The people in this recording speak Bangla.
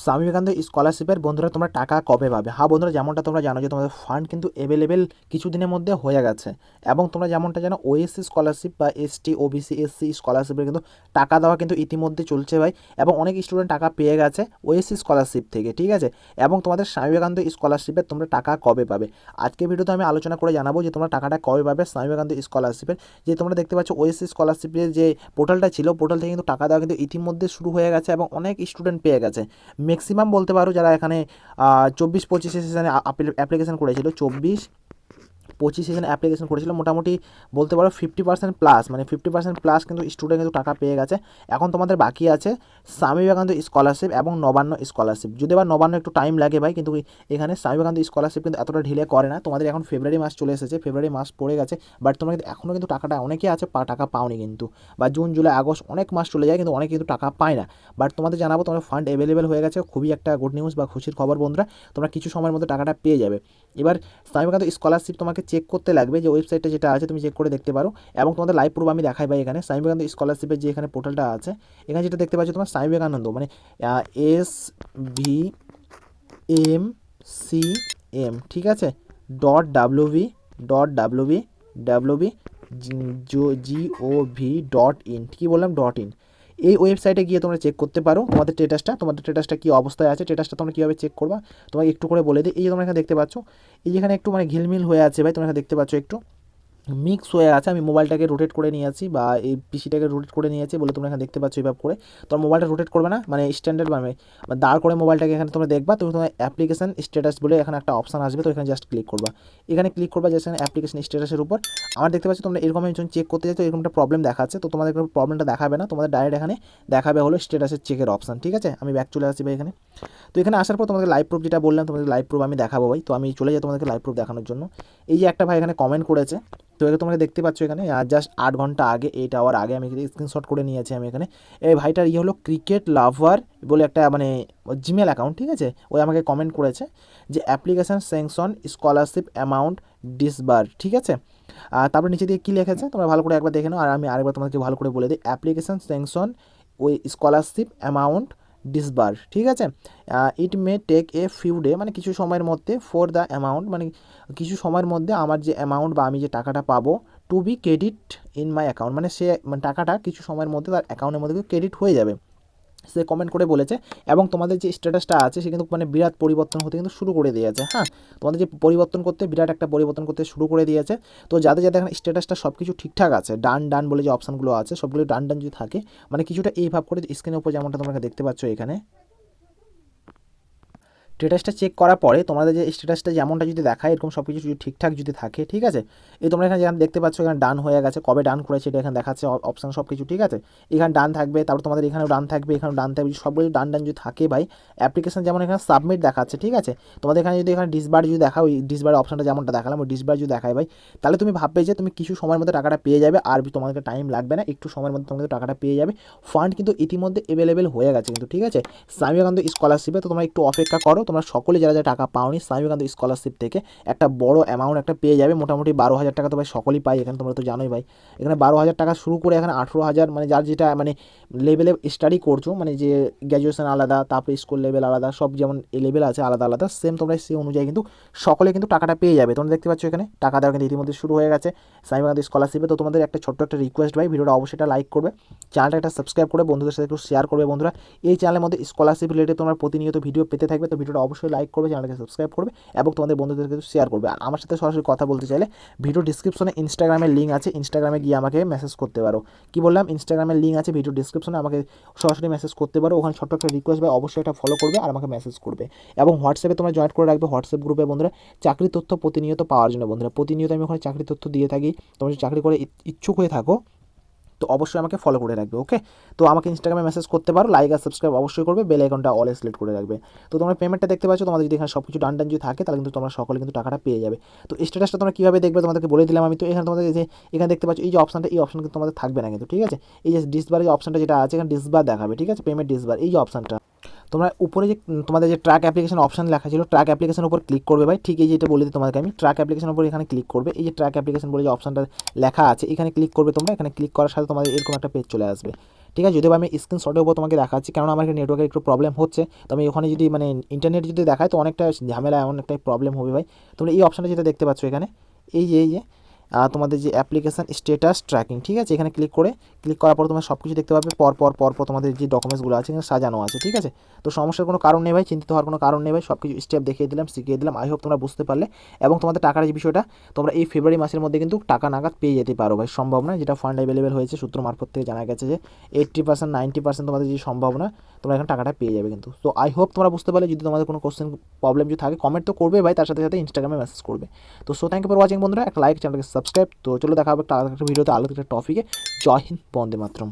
স্বামী বিবেকানন্দ স্কলারশিপের বন্ধুরা, তোমরা টাকা কবে পাবে? হ্যাঁ বন্ধুরা, যেমনটা তোমরা জানো যে তোমাদের ফান্ড কিন্তু অ্যাভেলেবেল কিছুদিনের মধ্যে হয়ে গেছে। এবং তোমরা যেমনটা জানো ওএসসি স্কলারশিপ বা এসটি ওবিসি এসসি স্কলারশিপের কিন্তু টাকা দেওয়া কিন্তু ইতিমধ্যে চলছে ভাই। এবং অনেক স্টুডেন্ট টাকা পেয়ে গেছে ওএসসি স্কলারশিপ থেকে, ঠিক আছে? এবং তোমাদের স্বামী বিবেকানন্দ স্কলারশিপের তোমরা টাকা কবে পাবে? আজকে ভিডিওতে আমি আলোচনা করে জানাব যে তোমরা টাকাটা কবে পাবে স্বামী বিবেকানন্দ স্কলারশিপের যে তোমরা দেখতে পাচ্ছ ওএসসি স্কলারশিপের যে পোর্টালটা ছিল পোর্টাল থেকে কিন্তু টাকা দেওয়া কিন্তু ইতিমধ্যে শুরু হয়ে গেছে এবং অনেক স্টুডেন্ট পেয়ে গেছে। ম্যাক্সিমাম বলতে পারো যারা এখানে চব্বিশ পঁচিশে সেশানে অ্যাপ্লিকেশান করেছিল চব্বিশ পঁচিশ সেশন অ্যাপ্লিকেশন করেছিল, মোটামুটি বলতে পারো ফিফটি পার্সেন্ট প্লাস মানে ফিফটি পার্সেন্ট প্লাস কিন্তু স্টুডেন্ট কিন্তু টাকা পেয়ে গেছে। এখন তোমাদের বাকি আছে স্বামী বিবেকানন্দ স্কলারশিপ এবং নবান্ন স্কলারশিপ যদি আবার নবান্ন একটু টাইম লাগে ভাই, কিন্তু এখানে স্বামী বিবেকানন্দ স্কলারশিপ কিন্তু এতটা ঢিলে করে না। তোমাদের এখন ফেব্রুয়ারি মাস চলে এসেছে ফেব্রুয়ারি মাস পড়ে গেছে বাট তোমরা কিন্তু এখনও কিন্তু টাকাটা অনেকেই আছে টাকা পাওনি কিন্তু। বা জুন জুলাই আগস্ট অনেক মাস চলে যায়, কিন্তু অনেকে কিন্তু টাকা পায় না। বাট তোমাদের জানাব তোমার ফান্ড অ্যাভেলেবেল হয়ে গেছে, খুবই একটা গুড নিউজ বা খুশির খবর বন্ধুরা, তোমরা কিছু সময়ের মধ্যে টাকাটা পেয়ে যাবে। এবার বিবেকানন্দ স্কলারশিপ তোমাকে চেক করতে লাগবে যে ওয়েবসাইটটা যেটা আছে, তুমি চেক করে দেখতে পারো। এবং তোমাদের লাইভ প্রুফ আমি দেখাই ভাই এখানে। বিবেকানন্দ স্কলারশিপের যে এখানে পোর্টালটা আছে, এখানে যেটা দেখতে পাচ্ছ তোমার স্বামী বিবেকানন্দ মানে S V M C M ঠিক আছে? Dot W V dot W V W V G O V dot in কী বললাম ডট ইন এই ওয়েবসাইটে গিয়ে তোমরা চেক করতে পারো তোমাদের স্টেটাসটা তোমাদের স্টেটাসটা কী অবস্থায় আছে স্টেটাসটা তোমরা কীভাবে চেক করবা, তোমাকে একটু করে বলে দিই। এই যে তোমরা এখানে দেখতে পাচ্ছ, এই যেখানে একটু মানে ঘিলমিল হয়ে আছে ভাই, তোমরা এখানে দেখতে পাচ্ছ একটু। মিক্স হয়ে আছে, আমি মোবাইলটাকে রোটেট করে নিয়েছি বা এই পিসিটাকে রোটেট করে নিয়েছি বলে তোমরা এখানে দেখতে পাচ্ছ এইভাবে করে। তোমার মোবাইলটা রোটেট করবে না মানে স্ট্যান্ডার্ড মানে দাঁড় করে মোবাইলটাকে এখানে তোমরা দেখবা, তুমি তোমার অ্যাপ্লিকেশন স্ট্যাটাস বলে এখানে একটা অপশান আসবে, তো এখানে জাস্ট ক্লিক করবা। এখানে ক্লিক করবা জাস্ট অ্যাপ্লিকেশন স্ট্যাটাসের উপর। আমার দেখতে পাচ্ছি তোমরা এরকম একজন চেক করতে যাচ্ছ, এরকম একটা প্রবলেম দেখাচ্ছে, তো তোমাদের প্রবলেমটা দেখাবে না, তোমাদের ডাইরেক্ট এখানে দেখাবে হলো স্ট্যাটাসের চেকের অপশান ঠিক আছে? আমি ব্যাক চলে আসছি ভাই এখানে। তো এখানে আসার পর তোমাদের লাইভ প্রুফ যেটা বললাম, তোমাদের লাইভ প্রুফ আমি দেখাবো ভাই। তো আমি চলে যাই তোমাদেরকে লাইভ প্রুফ দেখানোর জন্য। এই যে একটা ভাই এখানে কমেন্ট করেছে তো এখানে তোমরা দেখতে পাচ্ছ এখানে, আর জাস্ট আট ঘণ্টা আগে এইট আওয়ার আগে আমি স্ক্রিনশট করে নিয়েছি আমি এখানে। এই ভাইটার ইয়ে হলো ক্রিকেট লাভার বলে একটা মানে জিমেল অ্যাকাউন্ট ঠিক আছে? ওই আমাকে কমেন্ট করেছে যে application sanction scholarship amount disburse ঠিক আছে? আর তারপর নিচে দিয়ে কী লিখেছে, তোমরা ভালো করে একবার দেখে নাও। আর আমি আরেকবার তোমাকে ভালো করে বলে দিই। অ্যাপ্লিকেশান স্যাংশন ওই স্কলারশিপ অ্যামাউন্ট ডিসবার ঠিক আছে? It may take a few day মানে কিছু সময়ের মধ্যে ফর দ্য অ্যামাউন্ট মানে কিছু সময়ের মধ্যে আমার যে অ্যামাউন্ট বা আমি যে টাকাটা পাবো to be credit in my account মানে সে মানে টাকাটা কিছু সময়ের মধ্যে তার অ্যাকাউন্টের মধ্যে ক্রেডিট হয়ে যাবে। সে কমেন্ট করে বলেছে এবং তোমাদের যে স্ট্যাটাসটা আছে, সে কিন্তু মানে বিরাট পরিবর্তন হতে কিন্তু শুরু করে দিয়েছে হ্যাঁ? তোমাদের যে পরিবর্তন করতে, বিরাট একটা পরিবর্তন করতে শুরু করে দিয়েছে। তো যাদের যাদের এখানে স্ট্যাটাসটা সব কিছু ঠিকঠাক আছে ডান ডান বলে যে অপশানগুলো আছে, সবগুলো ডান ডান যদি থাকে মানে কিছুটা এই ভাব করে স্ক্রিনের উপর যেমনটা তোমরা দেখতে পাচ্ছ এখানে স্ট্যাটাসটা চেক করার পরে তোমাদের যে স্ট্যাটাসটা যেমনটা যদি দেখায়, এরকম সব কিছু যদি ঠিকঠাক যদি থাকে, ঠিক আছে? এই তোমরা এখানে যেখানে দেখতে পাচ্ছ এখানে ডান হয়ে গেছে, কবে ডান করেছে এটা এখানে দেখাচ্ছে অপশান সব কিছু ঠিক আছে? এখানে ডান থাকবে, তারপর তোমাদের এখানেও ডান থাকবে, এখানেও ডান থাকবে সবগুলো ডান ডান যদি থাকে ভাই অ্যাপ্লিকেশন যেমন এখানে সাবমিট দেখাচ্ছে, ঠিক আছে? তোমাদের এখানে যদি এখানে ডিসবার যদি দেখা ওই ডিসবার অপশানটা যেমনটা দেখালাম, ওই ডিসবার যদি দেখায় ভাই, তাহলে তুমি ভাববে যে তুমি কিছু সময়ের মধ্যে টাকাটা পেয়ে যাবে, আর তোমাদেরকে টাইম লাগবে না, একটু সময়ের মধ্যে তোমাদের টাকাটা পেয়ে যাবে। ফান্ড কিন্তু ইতিমধ্যে অ্যাভেলেবেল হয়ে গেছে কিন্তু, ঠিক আছে? স্বামী বিবেকানন্দ স্কলারশিপে তো তোমরা একটু অপেক্ষা করো তোমরা সকলে যারা যারা টাকা পাওনি, স্বামী বিবেকানন্দ স্কলারশিপ থেকে একটা বড় অ্যামাউন্ট একটা পেয়ে যাবে। মোটামুটি বারো হাজার টাকা তো ভাই সকলেই পাই এখানে তোমরা তো জানোই ভাই। এখানে বারো হাজার টাকা শুরু করে এখানে আঠেরো হাজার মানে যার যেটা মানে লেভেলে স্টাডি করছ মানে যে গ্র্যাজুয়েশন আলাদা, তারপরে স্কুল লেভেল আলাদা, সব যেমন লেভেল আছে, আলাদা আলাদা সেম তোমরা সেই অনুযায়ী কিন্তু সকলে কিন্তু টাকাটা পেয়ে যাবে। তোমরা দেখতে পাচ্ছ এখানে, টাকা দেওয়া কিন্তু ইতিমধ্যে শুরু হয়ে গেছে। স্বামী বিবেকানন্দ স্কলারশিপে তো তোমাদের একটা ছোট্ট একটা রিকোয়েস্ট ভাই, ভিডিওটা অবশ্যই একটা লাইক করবে। চ্যানেলটা একটা সাবস্ক্রাইব করে, বন্ধুদের সাথে একটু শেয়ার করবে বন্ধুরা। এই চ্যানেলের মধ্যে স্কলারশিপ রিলেটেড তোমরা প্রতিনিয়ত ভিডিও পেতে থাকবে, তো ভিডিওটা অবশ্যই লাইক করবে চ্যানেলকে সাবস্ক্রাইব করবে এবং তোমাদের বন্ধুদেরকে শেয়ার করবে। আর আমার সাথে সরাসরি কথা বলতে চাইলে ভিডিও ডিসক্রিপশনে ইনস্টাগ্রামের লিঙ্ক আছে ইনস্টাগ্রামে গিয়ে আমাকে মেসেজ করতে পারো। কি বললাম? ইনস্টাগ্রামের লিঙ্ক আছে ভিডিও ডিসক্রিপশনে আমাকে সরাসরি মেসেজ করতে পারো। ওখানে ছোট্ট একটা রিকোয়েস্ট বা অবশ্যই একটা ফলো করবে আর আমাকে মেসেজ করবে। এবং হোয়াটসঅ্যাপে তোমরা জয়েন করে রাখবে হোয়াটসঅ্যাপ গ্রুপে বন্ধুরা। চাকরি তথ্য প্রতিনিয়ত পাওয়ার জন্য বন্ধুরা। প্রতিনিয়ত আমি ওখানে চাকরি তথ্য দিয়ে থাকি। তোমরা চাকরি করে ইচ্ছুক হয়ে থাকো তো অবশ্যই আমাকে ফলো করে রাখবে ওকে তো আমাকে ইনস্টাগ্রামে মেসেজ করতে পারো লাইক আর সাবস্ক্রাইব অবশ্যই করবে বেল আইকনটা অল সিলেক্ট করে রাখবে। তো তোমরা পেমেন্টটা দেখতে পাচ্ছ, তোমাদের যদি এখানে সব কিছু ডান ডান যদি থাকে, তাহলে কিন্তু তোমরা সকলে কিন্তু টাকাটা পেয়ে যাবে। তো স্ট্যাটাসটা তোমরা কীভাবে দেখবে তোমাদেরকে বলে দিলাম আমি। তো এখানে তোমাদের যে, এখানে দেখতে পাচ্ছ, এই যে অপশনটা এই অপশন কিন্তু তোমাদের থাকবে না কিন্তু, ঠিক আছে? এই যে ডিসবার যে অপশনটা যেটা আছে, এখানে ডিসবার দেখাবে, ঠিক আছে? পেমেন্ট ডিসবার এই যে অপশনটা তোমরা উপরে যে তোমাদের যে ট্র্যাক অ্যাপ্লিকেশন অপশন লেখা ছিল ট্র্যাক অ্যাপ্লিকেশনের উপর ক্লিক করবে ভাই। ঠিক এই যেটা বলে দিই তোমাদেরকে আমি ট্র্যাক অ্যাপ্লিকেশনের উপর এখানে ক্লিক করবে। এই যে ট্র্যাক অ্যাপ্লিকেশন বলে যে অপশনটা লেখা আছে, এখানে ক্লিক করবে তোমরা। এখানে ক্লিক করার সাথে তোমাদের এরকম একটা পেজ চলে আসবে। ঠিক আছে? যদিও আমি স্ক্রিনশটের উপর তোমাকে দেখাচ্ছি কারণ আমার নেটওয়ার্কের একটু প্রবলেম হচ্ছে। তো আমি ওখানে যদি মানে ইন্টারনেট যদি দেখায় তো অনেকটা ঝামেলা একটা প্রবলেম হবে ভাই। তোমরা এই অপশানটা যেটা দেখতে পাচ্ছ এখানে, এই যে এই যে তোমাদের যে অ্যাপ্লিকেশান স্ট্যাটাস ট্র্যাকিং ঠিক আছে? এখানে ক্লিক করে ক্লিক করার পর তোমরা সব কিছু দেখতে পাবে, পর পর পর পর তোমাদের যে ডকুমেন্টসগুলো আছে, এখানে সাজানো আছে, ঠিক আছে? তো সমস্যার কোনো কারণ নেই ভাই, চিন্তিত হওয়ার কোনো কারণ নেই ভাই সব কিছু স্টেপ দেখিয়ে দিলাম, শিখিয়ে দিলাম আই হোপ তোমরা বুঝতে পারলে। এবং তোমাদের টাকার যে বিষয়টা, তোমরা এই ফেব্রুয়ারি মাসের মধ্যে কিন্তু টাকা নাগাদ পেয়ে যেতে পারো ভাই সম্ভাবনা যেটা ফান্ড অ্যাভেলেবেল হয়েছে, সূত্র মারফত থেকে জানা গেছে যে এইট্টি পার্সেন্ট নাইনটি পার্সেন্ট তোমাদের যে সম্ভাবনা তোমরা এখানে টাকাটা পেয়ে যাবে কিন্তু। তো আই হোপ তোমরা বুঝতে পারলে, যদি তোমাদের কোনো কোশ্চেন প্রবলেম যদি থাকে কমেন্ট তো করবে ভাই, তার সাথে সাথে ইনস্টাগ্রামে মেসেজ করবে। তো so thank you for watching বন্ধুরা, একটা লাইক চ্যানেলকে সাবস্ক্রাইব তো চলো দেখা হবে একটা আলাদা একটা ভিডিওতে আলাদা একটা টপিকে জয় হিন্দ, বন্দে মাতরম।